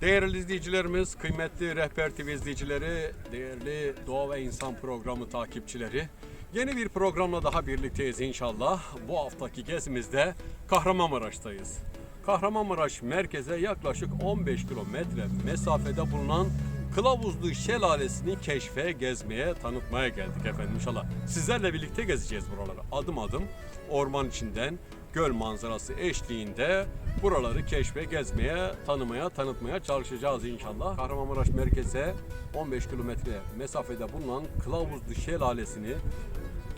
Değerli izleyicilerimiz, kıymetli Rehber TV izleyicileri, değerli Doğa ve İnsan programı takipçileri. Yeni bir programla daha birlikteyiz inşallah. Bu haftaki gezimizde Kahramanmaraş'tayız. Kahramanmaraş merkeze yaklaşık 15 kilometre mesafede bulunan Kılavuzlu Şelalesi'ni keşfe, gezmeye, tanıtmaya geldik efendim inşallah. Sizlerle birlikte gezeceğiz buraları. Adım adım orman içinden göl manzarası eşliğinde buraları keşfe, gezmeye, tanımaya, tanıtmaya çalışacağız inşallah. Kahramanmaraş merkeze 15 kilometre mesafede bulunan Kılavuzlu Şelalesi'ni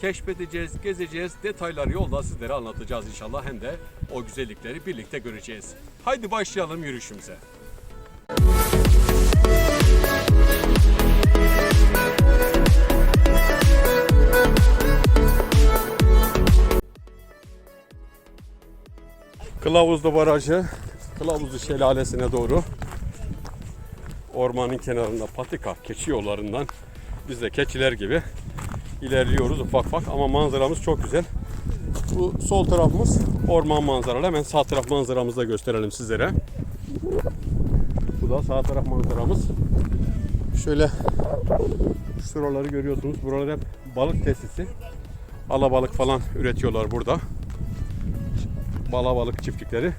keşfedeceğiz, gezeceğiz. Detayları yolda sizlere anlatacağız inşallah. Hem de o güzellikleri birlikte göreceğiz. Haydi başlayalım yürüyüşümüze. Kılavuzlu Barajı, Kılavuzlu Şelalesi'ne doğru ormanın kenarında patika keçi yollarından biz de keçiler gibi ilerliyoruz ufak ufak ama manzaramız çok güzel. Bu sol tarafımız orman manzaralı. Hemen sağ taraf manzaramızı da gösterelim sizlere. Bu da sağ taraf manzaramız. Şöyle şuraları görüyorsunuz. Buralar hep balık tesisi. Alabalık falan üretiyorlar burada. Balabalık çiftlikleri.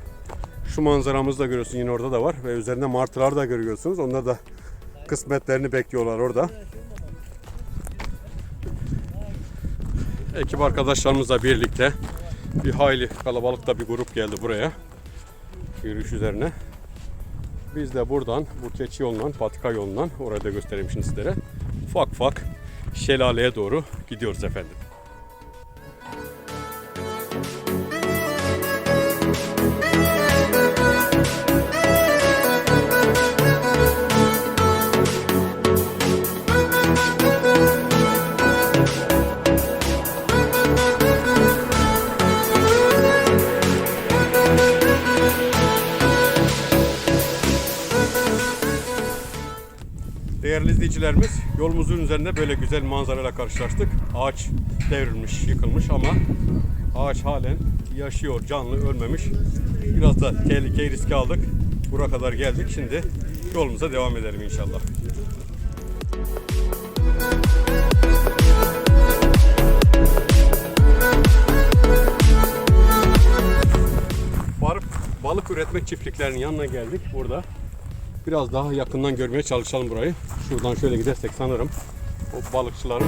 Şu manzaramızı da görüyorsun yine orada da var ve üzerinde martılar da görüyorsunuz. Onlar da kısmetlerini bekliyorlar orada. Ekip arkadaşlarımızla birlikte bir hayli kalabalıkta bir grup geldi buraya. Yürüyüş üzerine. Biz de buradan bu keçi yolundan, patika yolundan orada göstereyim şimdi sizlere. Ufak ufak şelaleye doğru gidiyoruz efendim. İzleyicilerimiz, yolumuzun üzerinde böyle güzel manzarayla karşılaştık. Ağaç devrilmiş, yıkılmış ama ağaç halen yaşıyor, canlı, ölmemiş. Biraz da tehlikeyi riske aldık. Buraya kadar geldik. Şimdi yolumuza devam edelim inşallah. Balık üretme çiftliklerinin yanına geldik burada. Biraz daha yakından görmeye çalışalım burayı. Şuradan şöyle gidersek sanırım o balıkçıların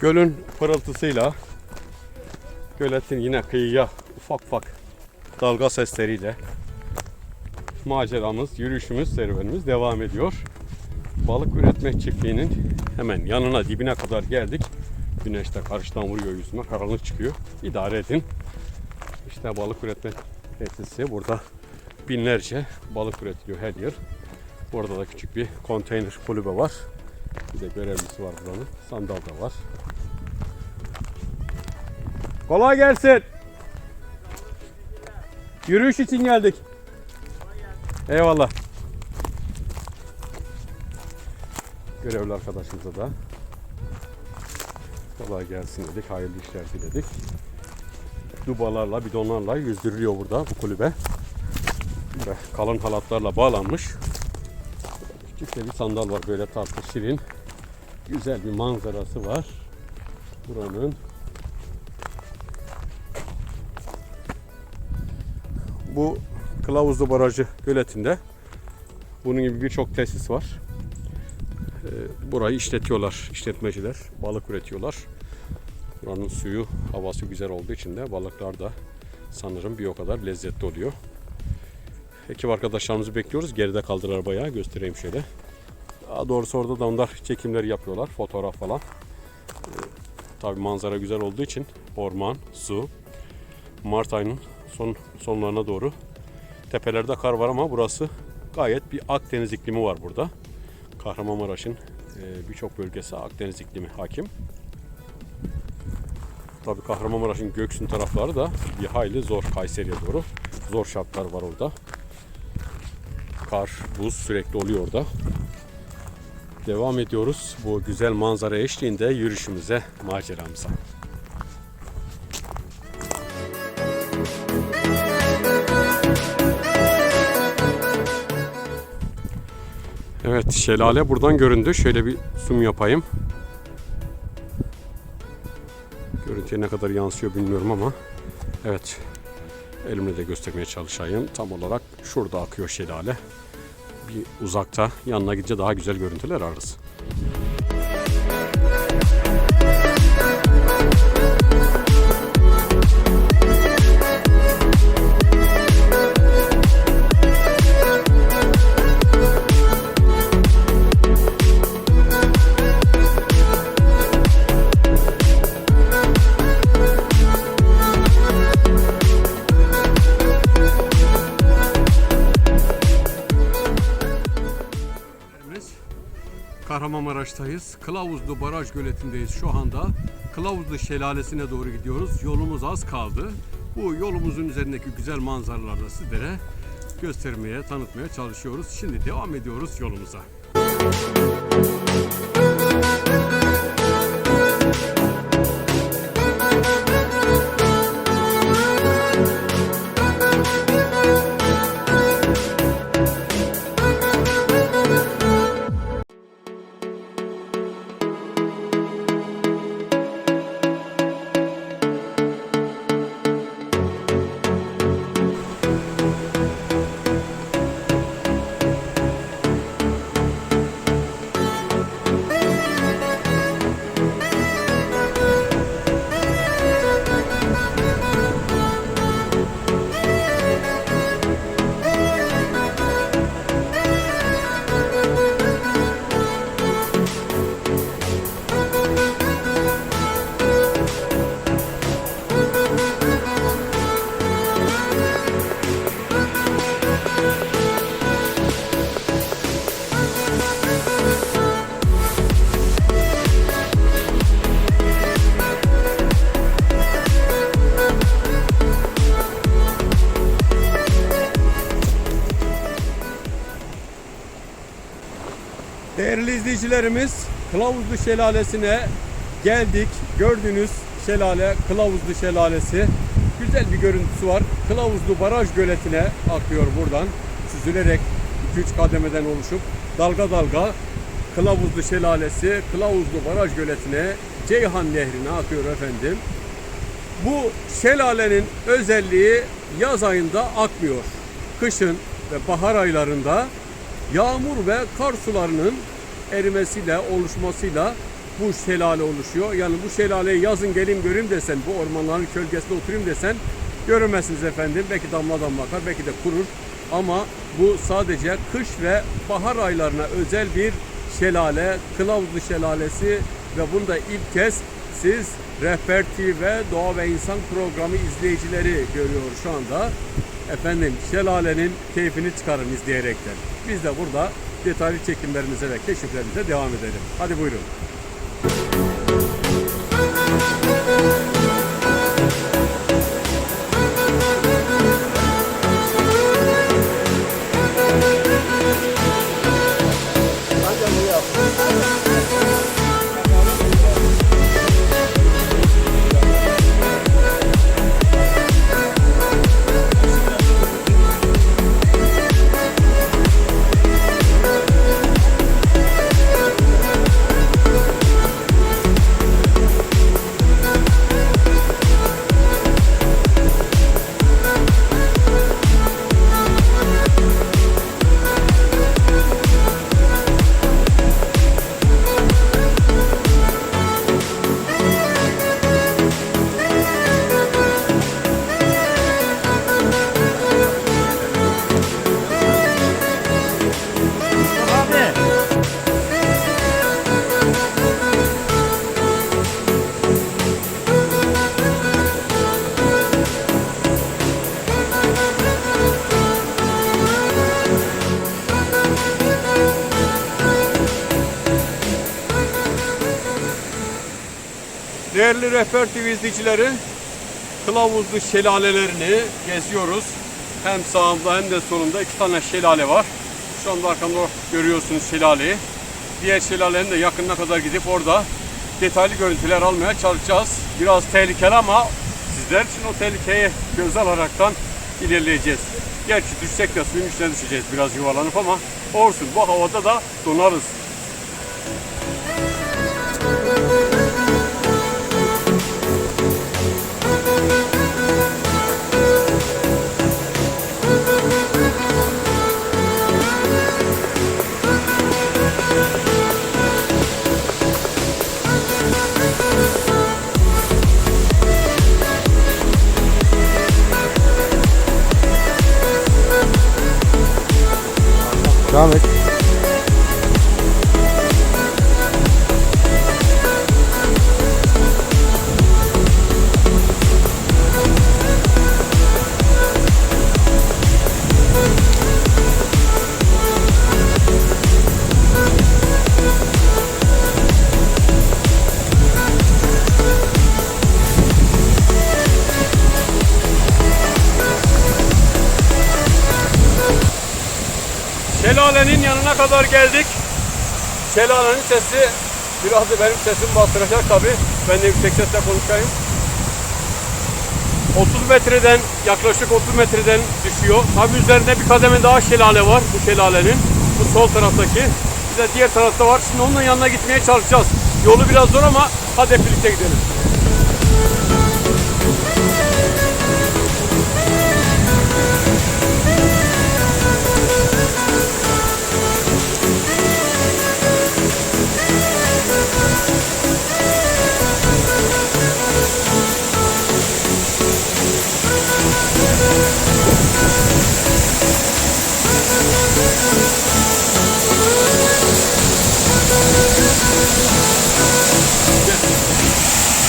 Gölün pırıltısıyla göletin yine kıyıya ufak ufak dalga sesleriyle maceramız, yürüyüşümüz, serüvenimiz devam ediyor. Balık üretme çiftliğinin hemen yanına dibine kadar geldik. Güneş de karşıdan vuruyor yüzüme, karanlık çıkıyor. İdare edin. İşte balık üretme tesisi. Burada binlerce balık üretiliyor her yıl. Burada da küçük bir konteyner kulübe var. Bir de görevlisi var buranın. Sandal da var. Kolay gelsin. Yürüyüş için geldik. Eyvallah. Görevli arkadaşımıza da kolay gelsin dedik. Hayırlı işler diledik. Dubalarla, bidonlarla yüzdürülüyor burada bu kulübe. Ve kalın halatlarla bağlanmış. Küçük bir sandal var böyle tatlı şirin. Güzel bir manzarası var. Buranın Kılavuzlu Barajı göletinde bunun gibi birçok tesis var. Ee, Burayı işletiyorlar, işletmeciler, balık üretiyorlar. Buranın suyu, havası güzel olduğu için de balıklar da sanırım bir o kadar lezzetli oluyor. Ekip arkadaşlarımızı bekliyoruz. Geride kaldılar bayağı. Göstereyim şöyle. Daha doğrusu orada da onlar çekimleri yapıyorlar. Fotoğraf falan. Ee, tabii manzara güzel olduğu için orman, su. Mart ayının son sonlarına doğru tepelerde kar var ama burası gayet bir Akdeniz iklimi var burada. Kahramanmaraş'ın e, birçok bölgesi Akdeniz iklimi hakim. Tabii Kahramanmaraş'ın Göksun tarafları da bir hayli zor Kayseri'ye doğru. Zor şartlar var orada. Kar, buz sürekli oluyor orada. Devam ediyoruz bu güzel manzara eşliğinde yürüyüşümüze, maceramıza. Evet, şelale buradan göründü. Şöyle bir zoom yapayım. Görüntüye ne kadar yansıyor bilmiyorum ama evet elimle de göstermeye çalışayım. Tam olarak şurada akıyor şelale. Bir uzakta yanına gidince daha güzel görüntüler ararız. Kahramanmaraş'tayız. Kılavuzlu Baraj Göleti'ndeyiz şu anda. Kılavuzlu Şelalesi'ne doğru gidiyoruz. Yolumuz az kaldı. Bu yolumuzun üzerindeki güzel manzaralarla sizlere göstermeye, tanıtmaya çalışıyoruz. Şimdi devam ediyoruz yolumuza. Değerli izleyicilerimiz, Kılavuzlu Şelalesi'ne geldik. Gördüğünüz şelale Kılavuzlu Şelalesi. Güzel bir görüntüsü var. Kılavuzlu Baraj Göleti'ne akıyor buradan. Süzülerek 2-3 kademeden oluşup dalga dalga Kılavuzlu Şelalesi, Kılavuzlu Baraj Göleti'ne Ceyhan Nehri'ne akıyor efendim. Bu şelalenin özelliği yaz ayında akmıyor. Kışın ve bahar aylarında yağmur ve kar sularının erimesiyle, oluşmasıyla bu şelale oluşuyor. Yani bu şelaleyi yazın gelin göreyim desen, bu ormanların gölgesinde oturayım desen göremezsiniz efendim. Belki damla damla akar, belki de kurur. Ama bu sadece kış ve bahar aylarına özel bir şelale, Kılavuzlu Şelalesi ve bunu da ilk kez siz Rehber TV Doğa ve İnsan programı izleyicileri görüyor şu anda. Efendim şelalenin keyfini çıkarın izleyerekten. Biz de burada detaylı çekimlerimize ve keşiflerimize devam edelim. Hadi buyurun. Değerli Rehber TV izleyicileri, Kılavuzlu şelalelerini geziyoruz. Hem sağımda hem de solumda iki tane şelale var. Şu anda arkamda görüyorsunuz şelaleyi. Diğer şelalenin de yakınına kadar gidip orada detaylı görüntüler almaya çalışacağız. Biraz tehlikeli ama sizler için o tehlikeyi göz alaraktan ilerleyeceğiz. Gerçi düşsek de suyun içine düşeceğiz biraz yuvarlanıp ama olsun bu havada da donarız. Kadar geldik. Şelalenin sesi biraz da benim sesimi bastıracak tabi. Ben de yüksek sesle konuşayım. 30 metreden yaklaşık 30 metreden düşüyor. Tabi üzerinde bir kademe daha şelale var bu şelalenin. Bu sol taraftaki. Bir de diğer tarafta var. Şimdi onun yanına gitmeye çalışacağız. Yolu biraz zor ama hadi birlikte gidelim.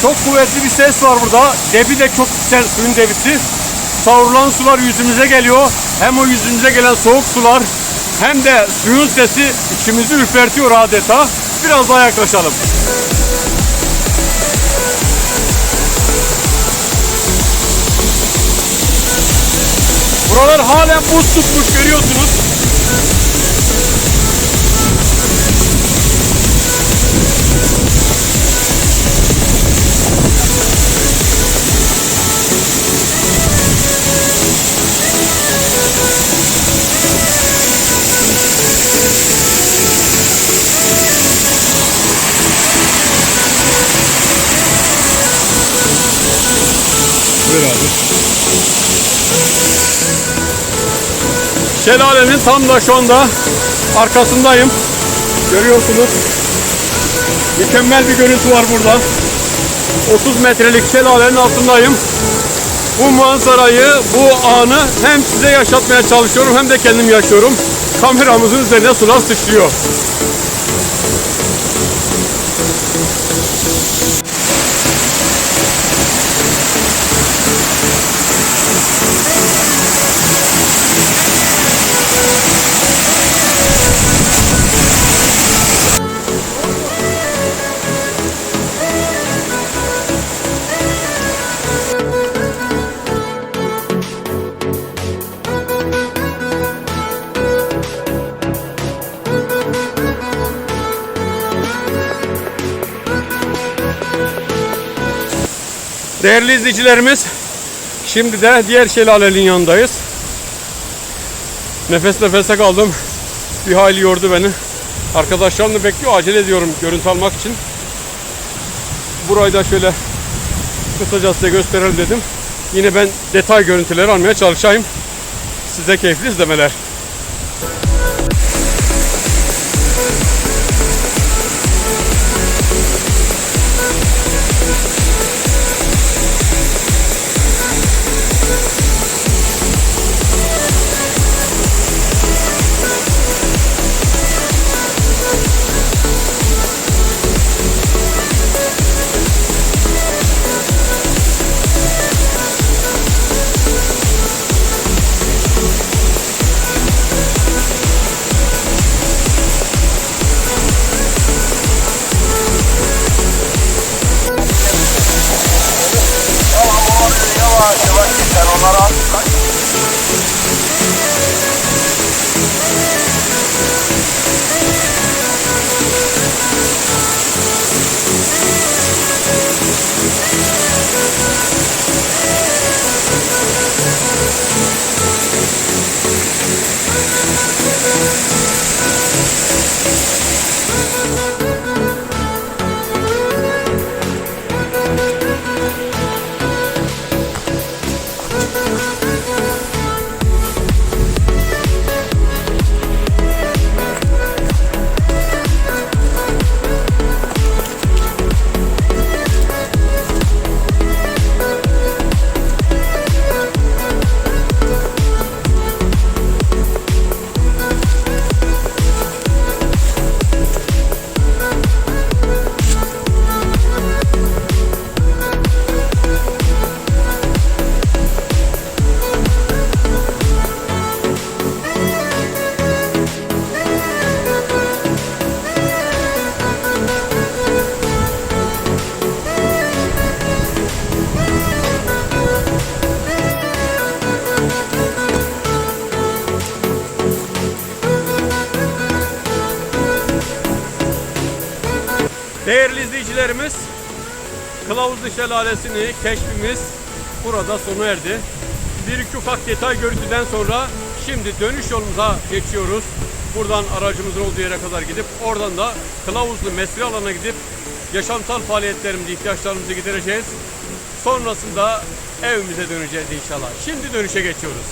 Çok kuvvetli bir ses var burada. Debi de çok güzel suyun debisi. Savrulan sular yüzümüze geliyor. Hem o yüzümüze gelen soğuk sular hem de suyun sesi içimizi ürpertiyor adeta. Biraz daha yaklaşalım. Buralar halen buz tutmuş görüyorsunuz. Buyur abi. Şelalenin tam da şu anda arkasındayım. Görüyorsunuz. Mükemmel bir görüntü var burada. 30 metrelik şelalenin altındayım. Bu manzarayı, bu anı hem size yaşatmaya çalışıyorum hem de kendim yaşıyorum. Kameramızın üzerine sular sıçrıyor. Değerli izleyicilerimiz, şimdi de diğer şelalenin yanındayız. Nefes nefese kaldım. Bir hayli yordu beni. Arkadaşlarım da bekliyor. Acele ediyorum görüntü almak için. Burayı da şöyle kısaca size gösterelim dedim. Yine ben detay görüntüleri almaya çalışayım. Size keyifli izlemeler. Kılavuzlu Şelalesi'ni keşfimiz burada sona erdi. Bir iki ufak detay görüntüden sonra şimdi dönüş yolumuza geçiyoruz. Buradan aracımızın olduğu yere kadar gidip oradan da Kılavuzlu mesire alanına gidip yaşamsal faaliyetlerimizi, ihtiyaçlarımızı gidereceğiz. Sonrasında evimize döneceğiz inşallah. Şimdi dönüşe geçiyoruz.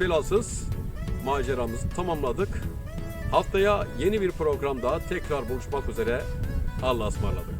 Belasız maceramızı tamamladık. Haftaya yeni bir programda tekrar buluşmak üzere. Allah'a ısmarladık.